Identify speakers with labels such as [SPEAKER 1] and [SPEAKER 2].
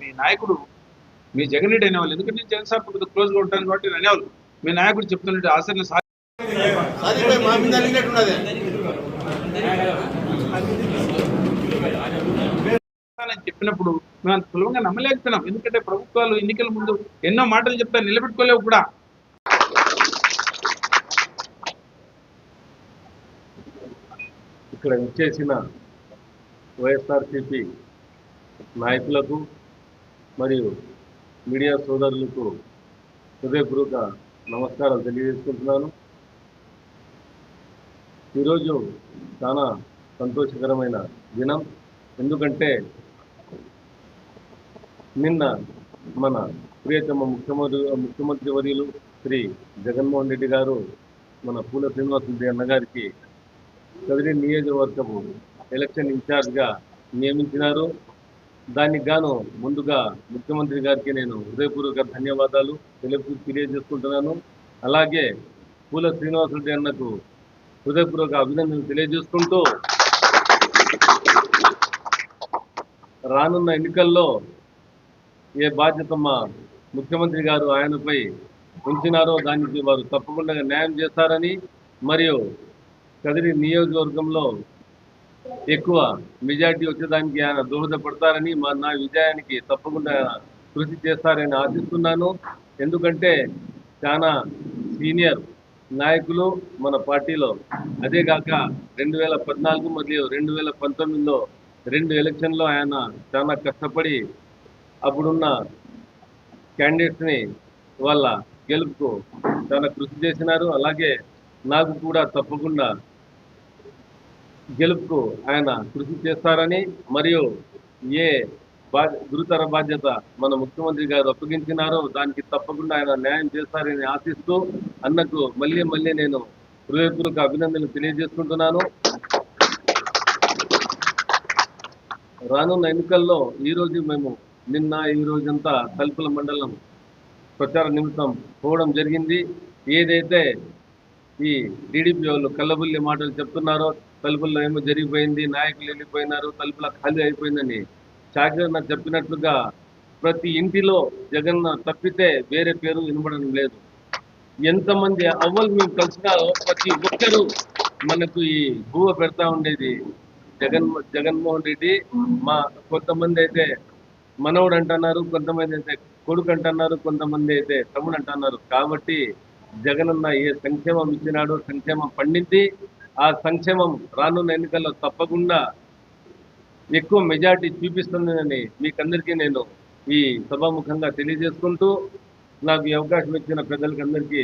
[SPEAKER 1] మీ నాయకుడు మీ జగన్రెడ్డి అనేవాళ్ళు. ఎందుకంటే నేను జగన్ సార్ కొద్దిగా క్లోజ్గా ఉంటాను కాబట్టి నేను అనేవాళ్ళు. మీ నాయకుడు చెప్తున్నట్టు
[SPEAKER 2] ఆశ్రయం
[SPEAKER 1] సాధించాలని చెప్పినప్పుడు మేము సులభంగా నమ్మలేకపోతున్నాం ఎందుకంటే ప్రభుత్వాలు ఎన్నికల ముందు ఎన్నో మాటలు చెప్తారు నిలబెట్టుకోలేవు కూడా.
[SPEAKER 3] ఇక్కడ ఇచ్చేసిన వైఎస్ఆర్సిపి నాయకులకు మరియు మీడియా సోదరులకు హృదయపూర్వక నమస్కారాలు తెలియజేసుకుంటున్నాను. ఈరోజు చాలా సంతోషకరమైన దినం. ఎందుకంటే నిన్న మన ప్రియతమ ముఖ్యమంత్రి ముఖ్యమంత్రి వర్యులు శ్రీ జగన్మోహన్ రెడ్డి గారు మన పూల శ్రీనివాసరెడ్డి అన్న గారికి కదిరి నియోజకవర్గము ఎలక్షన్ ఇన్ఛార్జ్గా నియమించినారు. దానికి గాను ముందుగా ముఖ్యమంత్రి గారికి నేను హృదయపూర్వక ధన్యవాదాలు తెలుపు తెలియజేసుకుంటున్నాను. అలాగే పూల శ్రీనివాసరెడ్డి అన్నకు హృదయపూర్వక అభినందనలు తెలియజేసుకుంటూ రానున్న ఎన్నికల్లో ఏ బాధ్యత మా ముఖ్యమంత్రి గారు ఆయనపై ఉంచినారో దానికి వారు తప్పకుండా న్యాయం చేస్తారని మరియు కదిరి నియోజకవర్గంలో ఎక్కువ మెజార్టీ వచ్చేదానికి ఆయన దోహదపడతారని మా నా విజయానికి తప్పకుండా కృషి చేస్తారని ఆశిస్తున్నాను. ఎందుకంటే చాలా సీనియర్ నాయకులు మన పార్టీలో. అదే కాక రెండు వేల పద్నాలుగు మరియు రెండు వేల పంతొమ్మిదిలో రెండు ఎలక్షన్లో ఆయన చాలా కష్టపడి అప్పుడున్న క్యాండిడేట్స్ని వాళ్ళ గెలుపుకు చాలా కృషి చేసినారు. అలాగే నాకు కూడా తప్పకుండా గెలుపుకు ఆయన కృషి చేస్తారని మరియు ఏ బా గురుతర బాధ్యత మన ముఖ్యమంత్రి గారు అప్పగించినారో దానికి తప్పకుండా ఆయన న్యాయం చేస్తారని ఆశిస్తూ అన్నకు మళ్ళీ మళ్ళీ నేను హృదయపూర్వక అభినందనలు తెలియజేసుకుంటున్నాను. రానున్న ఎన్నికల్లో ఈ రోజు మేము నిన్న ఈ రోజంతా తలుపుల మండలం ప్రచార నిమిత్తం పోవడం జరిగింది. ఏదైతే ఈ టీడీపీ వాళ్ళు కల్లబుల్లి మాటలు చెప్తున్నారో తలుపుల్లో ఏమో జరిగిపోయింది నాయకులు వెళ్ళిపోయినారు తలుపుల ఖాళీ అయిపోయిందని చాకరన్న చెప్పినట్లుగా ప్రతి ఇంటిలో జగన్న తప్పితే వేరే పేరు వినబడడం లేదు. ఎంతమంది అవ్వలు మేము కలిసినారో ప్రతి ఒక్కరూ మనకు ఈ గువ పెడతా ఉండేది. జగన్ జగన్మోహన్ రెడ్డి మా కొంతమంది అయితే మనవుడు అంటున్నారు కొంతమంది అయితే కొడుకు అంటున్నారు కొంతమంది అయితే తమ్ముడు అంటున్నారు. కాబట్టి జగనన్న ఏ సంక్షేమం ఇచ్చినాడో సంక్షేమం పండింది ఆ సంక్షేమం రానున్న ఎన్నికల్లో తప్పకుండా ఎక్కువ మెజార్టీ చూపిస్తుందని మీకందరికీ నేను ఈ సభాముఖంగా తెలియజేసుకుంటూ నాకు ఈ అవకాశం ఇచ్చిన ప్రజలకి అందరికీ